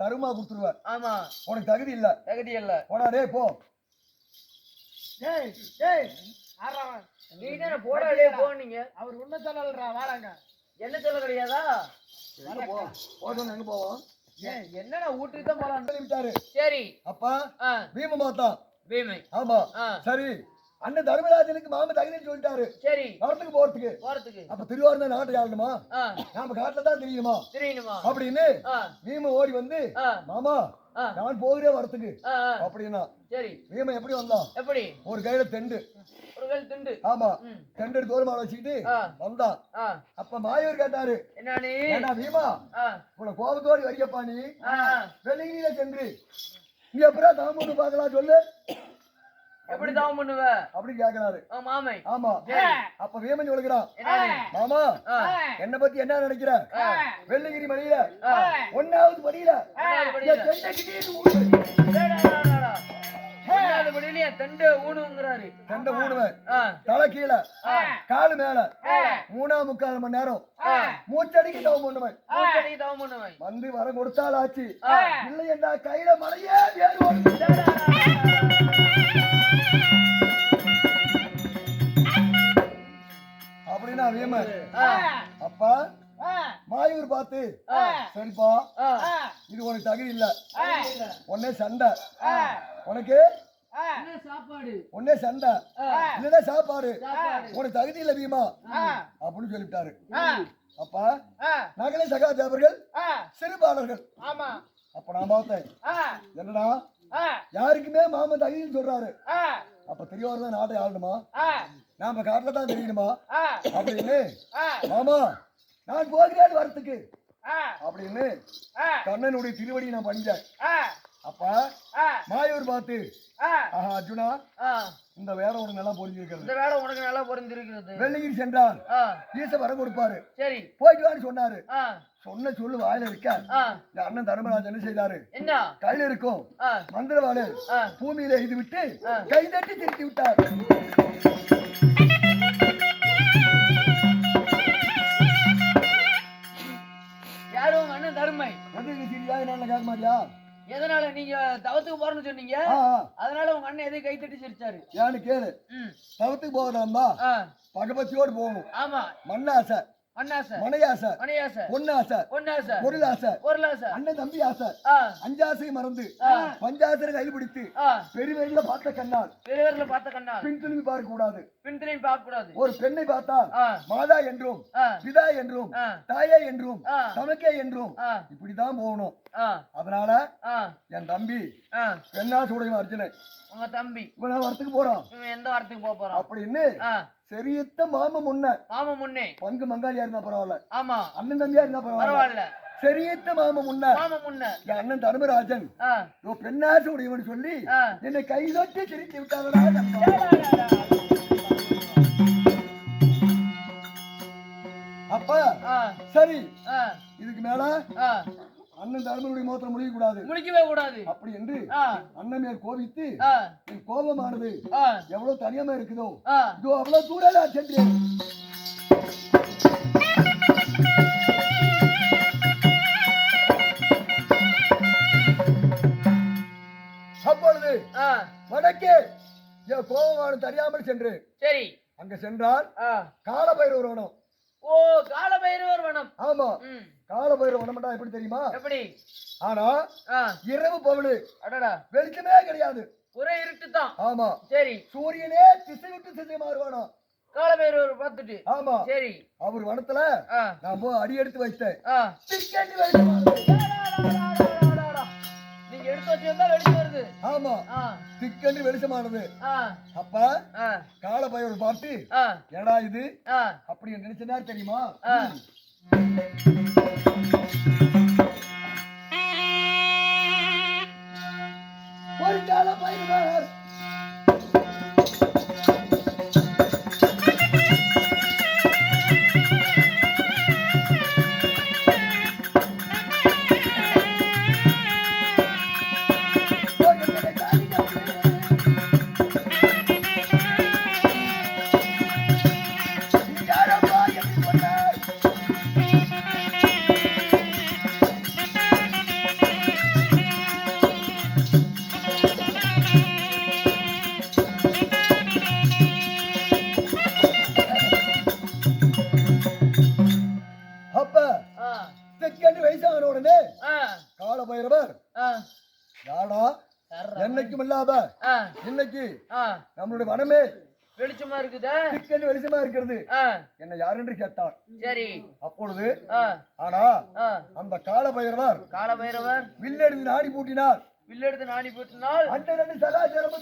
தருமா கொடுத்துருவேன் ஆமா. உனக்கு தகுதி இல்ல. தகுதி இல்ல. போடா டேய் போ. ஏய் ஏய் ஆறாவன் நீ தானே போடா டேய் போனீங்க அவர் உன்ன சொல்லலடா வாராங்க என்ன சொல்ல கிடையாதா? போ? போட்டோம் எங்க போவோம்? ஏய், என்னடா வீட்டுக்கு தான் போலாம் விட்டாரு சரி. அப்பா ஆ. பீம மாத்தா பீமை. ஆமா. சரி. அண்ணன் தர்மராஜனுக்கு மாம தகுதின்னு சொல்லிட்டாரு. சரி. வரத்துக்கு போறதுக்கு. போறதுக்கு. அப்ப திருவாரூர் நாட்டு ஆளணுமா? ஆ. நாம காட்டுல தான் தெரியணுமா? தெரியணுமா? அப்படின்னு பீம ஓடி வந்து மாமா நான் போகிறே வரத்துக்கு. அப்படின்னா சரி. பீம எப்படி வந்தான்? எப்படி? ஒரு கையில தெண்டு. ஒரு வேல் திண்டு. ஆமா. தெண்டு ஓரமா வச்சுக்கிட்டு வந்தான். அப்ப மாயூர் கேட்டாரு என்னடி? ஆ. உன கோபத்தோடு வரியப்பா நீ. வெளியில சென்று. நீ எப்படா தாமூன்னு பார்க்கலாம் சொல்லு. எப்படி தவம் பண்ணுவ. அப்படின்னு கேக்குறாரு. மாமை. ஆமா. அப்ப வீமன் சொல்லுகிறான் மாமா என்ன பத்தி என்ன நினைக்கிற? வெள்ளிகிரி மலையில ஒன்னாவது படியில காலு மேல. ஆ. மூணாம் முக்கால் மணி நேரம். மூச்சடிக்கு தவம் பண்ணுவேன். வந்து வர கொடுத்தால் ஆச்சு. இல்லை என்றா கையில மலையே வீமன் ஆ. அப்பா மாயூர் பார்த்து ஆ. சரிப்பா. ஆ. இது உனக்கு தகுதி இல்ல. உடனே சண்டை. உனக்கு என்ன சாப்பாடு? உடனே சண்டை. இல்லைன்னா சாப்பாடு. உனக்கு தகுதி இல்ல பீமா அப்படின்னு சொல்லிவிட்டாரு. ஆ. அப்பா ஆ. சிறுபாலர்கள். ஆமா. அப்ப நான் பார்த்தேன். என்னடா? யாருக்குமே மாமன் தகுதின்னு சொல்றாரு. அப்ப தெரியவர் தான் நாட்டை ஆளணுமா? நாம காட்டில தான் தெரியணுமா? அப்படின்னு. ஆ. மாமா நான் போகிறேன் வரத்துக்கு. அப்படின்னு கண்ணனுடைய திருவடி நான் பணிஞ்சேன். அப்ப மாயூர் பார்த்து ஆஹா அர்ஜுனா இந்த வேலை உனக்கு நல்லா புரிஞ்சிருக்கிறது. இந்த வேலை உனக்கு நல்லா பொருந்திருக்கிறது வெள்ளிகிரி சென்றால் ஈச வர கொடுப்பாரு. சரி. போயிட்டு வான்னு சொன்னாரு. சொன்ன சொல்லு வாயில இருக்க. அண்ணன் தர்மராஜ் என்ன செய்தாரு? என்ன? கையில இருக்கும். மந்திரவாளு பூமியில இது விட்டு. கை தட்டி திருத்தி விட்டார். வந்து இது சரியா என்ன கேட்க மாட்டியா எதனால நீங்க தவத்துக்கு போறேன்னு சொன்னீங்க. அதனால உங்க அண்ணன் எதையும் கை தட்டி சிரிச்சாரு. ஏன்னு கேளு. தவத்துக்கு போகிறதா ஆ. பகபத்தியோடு போகணும் ஆமா. மண்ணாசை. அண்ணாசை மனையாசை. பொருளாசை. பொருளாசை. அண்ணன் தம்பி ஆசை. அஞ்சாசை மறந்து. கையில் பிடித்து பெருவெளியில பார்த்த கண்ணால். பெரியவர்ல பார்த்த கண்ணா பின் திரும்பி பார்க்க கூடாது பின் திரும்பி பார்க்க கூடாது ஒரு பெண்ணை பார்த்தா மாதா என்றும் பிதா என்றும் தாயே என்றும் தமக்கே என்றும் இப்படிதான் போகணும். அதனால என் தம்பி பெண்ணாசை உடையவன் அர்ஜுனன். உங்க தம்பி. இவன் வரத்துக்கு போறான். இவன் எந்த வாரத்துக்கு போக போறான்? அப்படின்னு சரியத்த மாம முன்ன. மாமா முன்னே. பங்கு மங்காளியா இருந்தா பரவாயில்ல. ஆமா. அண்ணன் தம்பியா இருந்தா பரவாயில்ல. சரியத்த மாம முன்ன. மாமா முன்ன. என் அண்ணன் தர்மராஜன். இதோ பெண்ணாசை உடையவன் சொல்லி என்னை கைதொட்டு சிரித்து விட்டாங்களா. அப்ப ஆ. சரி. இதுக்கு மேல ஆ. அண்ணன் தர்மனுடைய முகத்துல முடிய கூடாது முடிக்கவே கூடாது. அப்படி என்று அண்ணன் மேல் கோபித்து என் கோபமானது எவ்வளவு தனியமா இருக்குதோ இதோ அவ்வளவு தூரம் நான் சென்றேன். அப்பொழுது வடக்கே என் கோபமானது தெரியாமல் சென்று சரி. அங்க சென்றால் காலபைரவர் வனம். ஓ கால பைரவர் வனம். ஆமா. ம் காலபைரவர் வனம்டா எப்படி தெரியுமா? எப்படி? ஆனா இரவு பவளு அடடா. வெளிச்சமே கிடையாது. ஒரே இருட்டு தான் ஆமா. சரி. சூரியனே திசை விட்டு திசை மாறுவானா? கால பார்த்துட்டு. ஆமா. சரி. அவர் வனத்துல நான் போய் அடி எடுத்து வைத்தேன். நீங்க எடுத்து வச்சிருந்தா வெடிச்சு வருது ஆமா ஆ. திக்கென்று வெளிச்சமானது அப்ப காலபைரவர் பார்த்து ஏடா இது அப்படி நினைச்ச நேரம் தெரியுமா. ஒரு காலபைரவர் யாரப்பா நம்மளுடைய வனமே வெளிச்சமா இருக்குதா? சிக்கன் வெளிச்சமா இருக்கிறது. என்ன யார் என்று கேட்டார். சரி. அப்பொழுது ஆனா அந்த கால பைரவர் கால பைரவர் வில்லெடுத்து நாடி பூட்டினார். வில்லெடுத்து நாடி போட்டினால்? அந்த ரெண்டு சகாச்சாரம்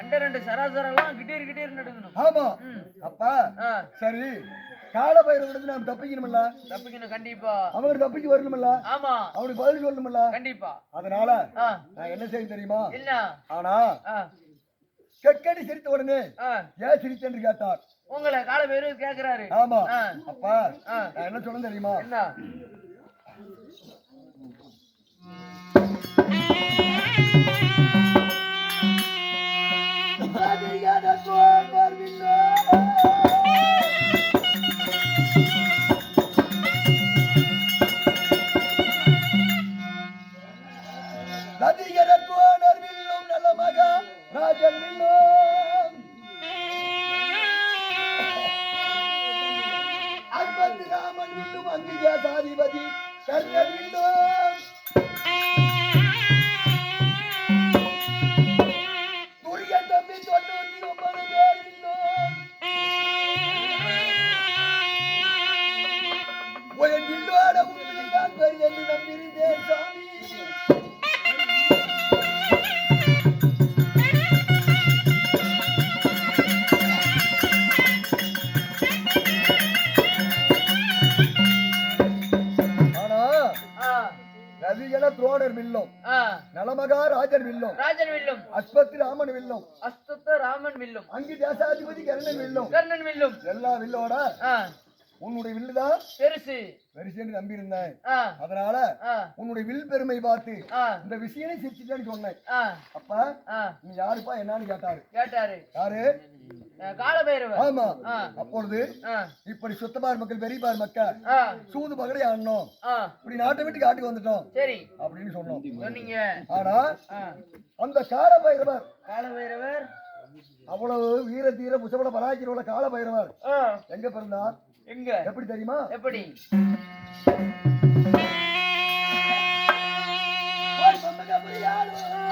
அண்ட ரெண்டு சராசரெல்லாம் கிட்டீர் கிட்டீர் நடுங்கணும் ஆமா. அப்ப சரி. கால பைரவரிடத்து நாம் தப்பிக்கணும்ல தப்பிக்கணும் கண்டிப்பா. அவங்க தப்பிச்சு வரணும்ல ஆமா. அவனுக்கு பதில் சொல்லணும்ல கண்டிப்பா. அதனால ஆ, நான் என்ன செய்ய தெரியுமா? என்ன ஆனா ஆ, கெக்கடி சிரித்த உடனே ஆ, ஏன் சிரித்த என்று கேட்டார். உங்களை கால பைரவர் கேக்குறாரு. ஆமா. ஆ, அப்ப ஆ. நான் என்ன சொல்ல தெரியுமா? என்ன? நதிகரத்துவானர் ராமன் வில்லும் அங்கிகா ரவிகன துரோணர் வில்லும். நலமகா ராஜர் வில்லும். ராஜன் வில்லும். அஸ்பத்தி ராமன் வில்லும். அஸ்தத்த ராமன் வில்லும். அங்கி தேசாதிபதி கர்ணன் வில்லும். கர்ணன் வில்லும். எல்லா வில்லோட உன்னுடைய வில்லுதான். பெருசு. வரிசைன்னு நம்பி இருந்தேன் அதனால உன்னுடைய வில் பெருமை பார்த்து இந்த விஷயம் சிரிச்சுட்டேன்னு சொன்னேன். அப்ப நீ யாருப்பா என்னன்னு கேட்டாரு. கேட்டாரு. யாரு? ஆமா. அப்பொழுது இப்படி சுத்தமார் மக்கள் பெரியபார் மக்கள் சூது பகடை ஆடணும். இப்படி நாட்டை விட்டு காட்டுக்கு வந்துட்டோம். சரி. அப்படின்னு சொன்னோம். சொன்னீங்க. ஆனா அந்த கால பைரவர் கால பைரவர் அவ்வளவு வீர தீர புசபல பராக்கிரோட கால பைரவர் எங்க பிறந்தார்? எங்க? எப்படி தெரியுமா? எப்படி? ஓய் சொந்தக்காரர்களே, ஓய்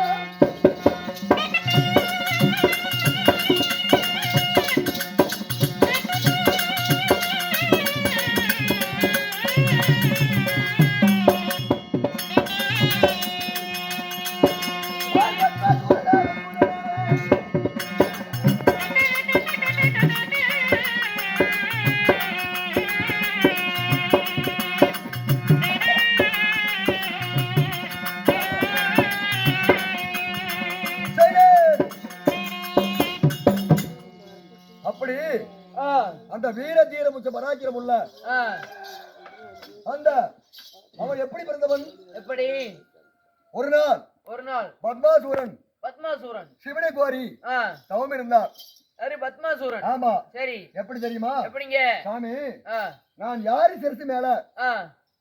அந்த அவன் எப்படி பிறந்தவன்? எப்படி? ஒரு நாள் ஒரு நாள். பத்மாசூரன். பத்மாசூரன். சிவனை கோரி தவம் இருந்தார். சரி பத்மாசூரன். ஆமா. சரி. எப்படி தெரியுமா? எப்படிங்க? சாமி நான் யாரு சிறுசு மேல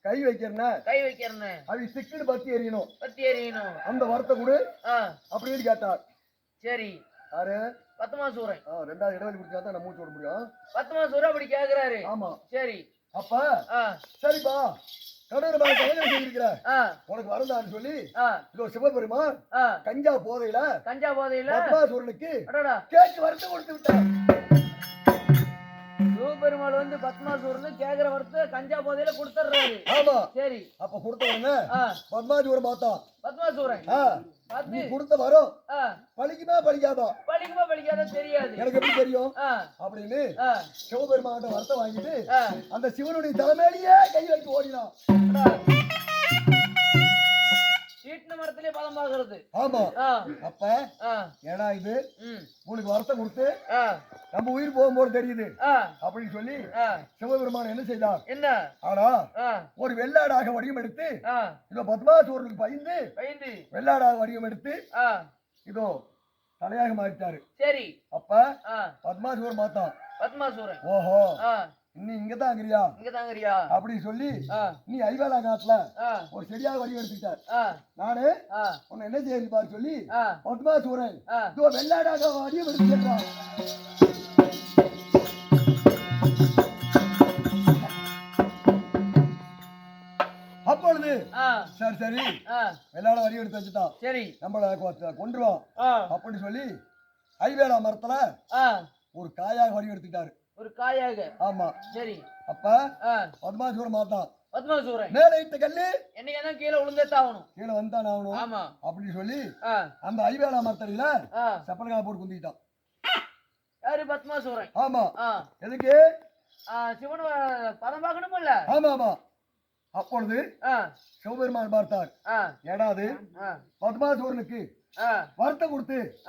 கை வைக்கிறேன்னா? கை வைக்கிறேன்னு. அவ சிக்குன்னு பத்தி எறியணும். பத்தி எறியணும். அந்த வரத்தை கொடு. அப்படின்னு கேட்டார். சரி. யாரு? பத்மாசூரன். ரெண்டாவது இடைவெளி குடிச்சா தான் மூச்சு விட முடியும். பத்மாசூரன் அப்படி கேக்குறாரு. ஆமா. சரி. அப்ப சரிப்பா கடவுள் கல்யாணம் செய்திருக்கிற உனக்கு வரந்தான்னு சொல்லி இதோ சிவபெருமான் கஞ்சா போதையில கஞ்சா போதையில அடடா. கேட்டு வரத்தை கொடுத்து விட்டார். சிவபெருமாள் வந்து பத்மாசூரன் கேக்குற வரத்து கஞ்சா போதையில கொடுத்துட்றாரு ஆமா. சரி. அப்ப கொடுத்த உடனே பத்மாசூரன் பார்த்தான் பத்மாசூரன். நீ பார்த்து கொடுத்த வரும். பழிக்குமா பழிக்காதா? படிக்குமா படிக்காத தெரியாது. எனக்கு எப்படி தெரியும்? அப்படின்னு ஆ, சிவபெருமான் வரத்தை வாங்கிட்டு அந்த சிவனுடைய தலைமையிலேயே கை வைத்து ஓடினான். ஆமா. அப்ப ஏடா இது? ம், உனக்கு வரத்தை கொடுத்து நம்ம உயிர் போகும்போது தெரியுது. அப்படின்னு சொல்லி சிவபெருமான் என்ன செய்தார்? என்ன? ஆனா ஒரு வெள்ளாடாக வடிவம் எடுத்து இதோ பத்மாசூரனுக்கு பயந்து பயந்து. வெள்ளாடாக வடிவம் எடுத்து இதோ தலையாக மாறிட்டாரு. சரி. அப்ப பத்மாசூரன் பார்த்தான் பத்மாசூரன் ஓஹோ. நீ இங்க தான் அங்கிரியா இங்க தான் அங்கிரியா அப்படி சொல்லி நீ ஐவேலா காட்டுல ஒரு செடியாக வடிவம் எடுத்துக்கிட்டார் நானு உன்னை என்ன செய்ய பாரு சொல்லி ஒட்டுமா சூரன் இதோ வெள்ளாடாக வடிவம் எடுத்துக்கிறான் அப்பொழுது சரி சரி. வெள்ளாட வழி எடுத்து வச்சுட்டான் சரி. நம்மள கொண்டுருவோம் அப்படின்னு சொல்லி ஐவேலா மரத்துல ஒரு காயாக வழி எடுத்துக்கிட்டாரு. ஒரு காயாக. ஆமா. சரி. அப்ப பத்மாசூரம் மாட்டான் பத்மசூரன் மேல இட்ட கல்லு. என்னைக்கு தான் கீழே விழுந்தே தாவணும் கீழே வந்தான் ஆகணும். ஆமா. அப்படின்னு சொல்லி அந்த ஐவேலா மரத்தடியில ஆ, செப்பலகா போட்டு குந்திக்கிட்டான். யாரு பத்மாசூரன் ஆமா. எதுக்கு? ஆ, சிவன் பதம் பார்க்கணுமில்ல? ஆமா ஆமா. அப்பொழுது சிவபெருமான் பார்த்தார். ஏடாது பத்மாசூரனுக்கு வருத்தம் கொடுத்து.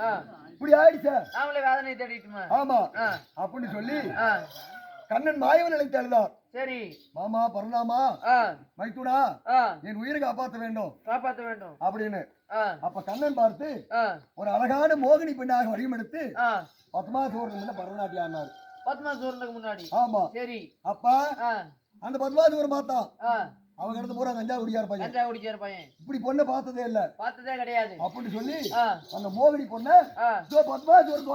இப்படி ஆயிடுச்சே. நாமளே வேதனை தேடிட்டுமா? ஆமா. அப்படின்னு சொல்லி கண்ணன் மாயவன் அழுதார். சரி. மாமா மைத்துனா ஆ, என் உயிரை காப்பாற்ற வேண்டும். காப்பாத்த வேண்டும். அப்படின்னு. அப்ப கண்ணன் பார்த்து ஒரு அழகான மோகினி பெண்ணாக வடிவமெடுத்து எடுத்து ஆ, பத்மாசூரன் முன்ன பரதநாட்டியம் ஆடினார். பத்மசூரனுக்கு முன்னாடி. ஆமா. சரி. அப்ப அந்த பத்மாசூரன் பார்த்தான். ஆ, அவங்க இடத்து பூரா கஞ்சா குடியார் பையன். கஞ்சா குடிச்சார் பையன். இப்படி பொண்ணை பார்த்ததே இல்ல. பார்த்ததே கிடையாது. அப்படின்னு சொல்லி அந்த மோகினி பொண்ணை ஆ, இதோ பத்மாசூரன்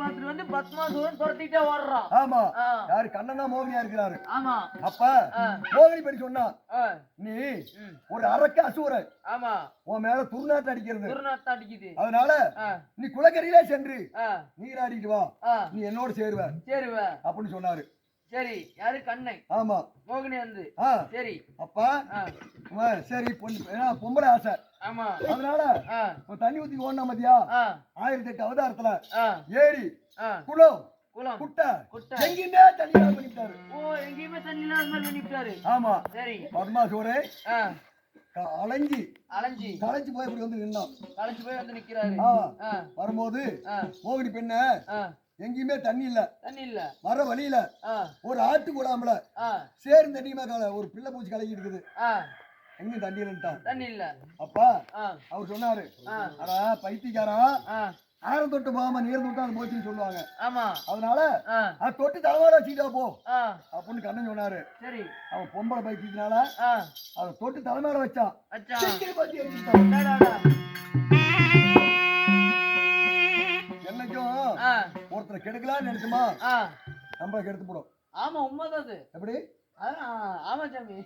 பார்த்துட்டு வந்து பத்மாசூரன் துரத்திட்டே ஓடுறான். ஆமா. யாரு கண்ணன் மோகினியா இருக்கிறாரு. ஆமா. அப்ப மோகினி பெண் சொன்னா நீ ஒரு அரக்க அசூரன். ஆமா. உன் மேல துர்நாட்டம் அடிக்கிறது. துர்நாத்தம் அடிக்குது. அதனால நீ குளக்கரையிலே சென்று நீராடிட்டு வா. நீ என்னோட சேருவ. சரி வா. அப்படின்னு சொன்னாரு. சரி யாரு? கண்ணை ஆமா. மோகினி வந்து. சரி. அப்ப சரி பொண்ணு பொம்பளை ஆசை. ஆமா. அதனால தண்ணி ஊத்தி ஓடினா மத்தியா ஆ, ஆயிரத்தி எட்டு அவதாரத்துல ஏரி குளம் குளம். குட்டை குட்டை. எங்கேயுமே தண்ணி இல்லாம பண்ணிட்டாரு ஓ எங்கேயுமே தண்ணி இல்லாத மாதிரி பண்ணிவிட்டாரு ஆமா சரி பத்மாசூரே ஆ, க- அலைஞ்சி அலைஞ்சி. களைச்சு போய் இப்படி வந்து நின்னான். களைச்சு போய் வந்து நிக்கிறாரு. வரும்போது மோகினி பெண்ண எங்கேயுமே தண்ணி இல்ல. தண்ணி இல்ல வர வழியில ஒரு ஆட்டு கூடாமல சேரும் தண்ணியுமா ஒரு பிள்ளை பூச்சி கலக்கி இருக்குது. ஆ, எங்கேயும் தண்ணி இல்லைன்ட்டான் தண்ணி இல்ல. அப்பா அவர் சொன்னாரு. அடா பைத்தியக்காரா. ஆ, ஆரம் தொட்டு போகாம நீர் தொட்டு அது போச்சுன்னு சொல்லுவாங்க. ஆமா. அதனால அது தொட்டு தலைவாட வச்சுட்டா போ. அப்படின்னு கண்ணன் சொன்னாரு. சரி. அவன் பொம்பளை பைத்தியத்தினால அதை தொட்டு தலைமையில வச்சான். என்னைக்கும் ஒருத்தரை கெடுக்கலாம்னு நினைச்சுமா? நம்மள கெடுத்து போடும். ஆமா உண்மைதான் அது. எப்படி? ஆமா சாமி.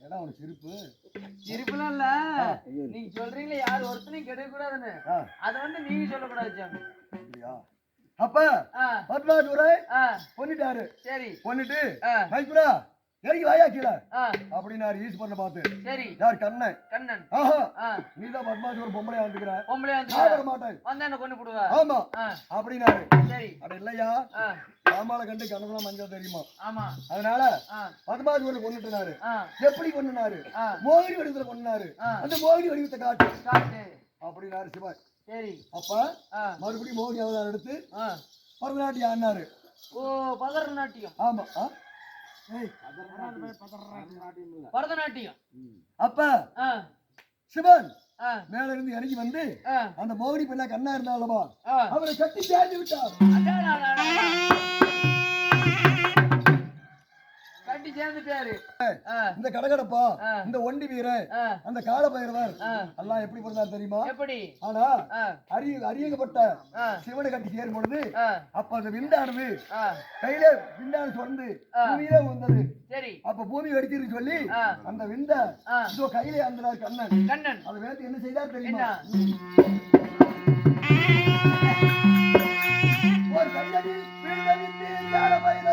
ஏன்னா அவனுக்கு சிரிப்பு? சிரிப்புலாம் இல்ல. நீங்க சொல்றீங்களே யார் ஒருத்தனையும் கெடுக்க கூடாதுன்னு ஆ, அத வந்து நீங்க சொல்லக்கூடாது சாமி அப்படியா? அப்ப பத்மாசூரை ஆ, கொன்னுட்டாரு சரி. ஆ, மைப்புரா இறங்கி வாயா கீழே. ஆ, அப்படின்னாரு ஈஸ்வரனை பார்த்து. சரி. யார் கண்ணன் கண்ணன். ஆஹா. ஆ, நீதான் பத்மாசூர் பொம்பளையா வந்துக்கிற. பொம்பளை வந்து நான் வர மாட்டேன். வந்தா என்ன கொண்டு போடுவா. ஆமா. அப்படின்னாரு. சரி. அட இல்லையா? ராமால கண்டு கண்ணதான் மஞ்சள் தெரியுமா? ஆமா. அதனால ஆ, பத்மாசூரை கொண்டுட்டுனாரு எப்படி கொண்டுனாரு? மோகினி வடிவத்துல கொண்டுனாரு. அந்த மோகினி வடிவத்தை காட்டு. காட்டு. அப்படின்னாரு சிவன். சரி. அப்ப மறுபடியும் மோகினி அவதாரம் எடுத்து. பரதநாட்டியம் ஆடினாரு. ஓ பரதநாட்டியம். ஆமா. பரதநாட்டியம். அப்ப சிவன் மேல இருந்து இறங்கி வந்து அந்த மோகினி பெண்ணா கண்ணா இருந்தாலமா. அவரை கட்டி சேர்ந்து விட்டார். கட்டி சேர்ந்துட்டாரு. இந்த கடகடப்பா. இந்த ஒண்டி வீரன் அந்த கால பைரவர். எல்லாம் எப்படி பிறந்தார் தெரியுமா? எப்படி? ஆனா அறிய அறியப்பட்ட சிவனை கட்டி சேரும் பொழுது அப்ப அந்த விந்தானது ஆ, கையில விந்தானு சொந்து. பூமியிலே வந்தது சரி. அப்ப பூமி வெடிச்சிருக்கு சொல்லி. அந்த விந்த. இதோ கையிலே அந்தனார் கண்ணன். கண்ணன். அதை வேத்து என்ன செய்தார் தெரியுமா? ஒரு கண்ணனில் விழுந்தடித்து ஞான பைரவே.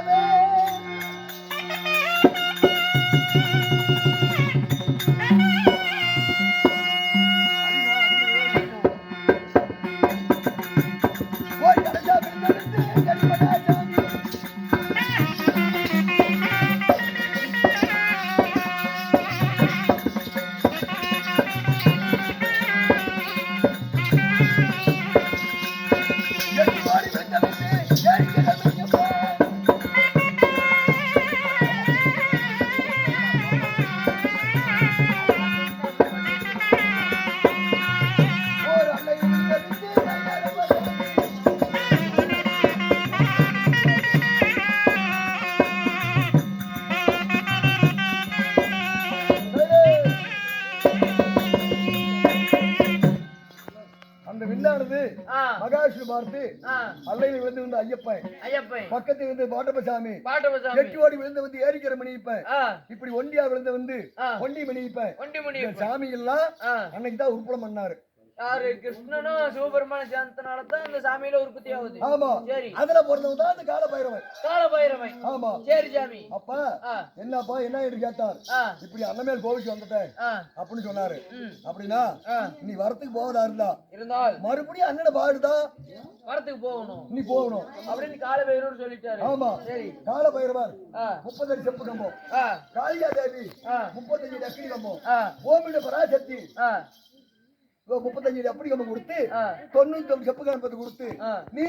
பார்த்து அல்லையில் விழுந்து வந்து ஐயப்பன். ஐயப்பன். பக்கத்தில் இருந்து பாட்டப்பசாமி பாட்டபசாமி. எட்டு ஓடி விழுந்து வந்து ஏரிக்கிற மணிப்பேன் இப்படி ஒண்டியா விழுந்து வந்து. ஒண்டி மணிப்பேன் ஒண்டி இந்த சாமி எல்லாம் ஆ, அன்னைக்கு தான் உருப்படம் பண்ணாரு. யாரு? கிருஷ்ணனும் சிவபெருமான சேர்ந்தனால தான் இந்த சாமியில உற்பத்தி ஆகுது. ஆமா. சரி. அதுல பிறந்தவன் தான் அந்த கால பைரவன். கால பைரவன். ஆமா. சரி சாமி. அப்பா ஆ, என்னப்பா என்ன என்று கேட்டார்? ஆ, இப்படி அண்ணமேல் கோவிச்சு வந்துட்டேன் அப்படின்னு சொன்னாரு. அப்படின்னா. நீ வரத்துக்கு போவதா இருந்தா? இருந்தால். மறுபடியும் அண்ணனை பாடுதான் வரத்துக்கு போகணும். நீ போகணும். அப்படின்னு கால பைரவர் சொல்லிட்டாரு. ஆமா. சரி. கால பைரவர் முப்பத்தஞ்சு செப்பு கம்பம். காளியா தேவி முப்பத்தஞ்சு அக்கினி கம்பம். ஓமிட பராசக்தி. முப்பத்தஞ்சு அப்படி கொடுத்து தொண்ணூத்தி ஒன்பது செப்பு கம்பத்தை கொடுத்து. நீ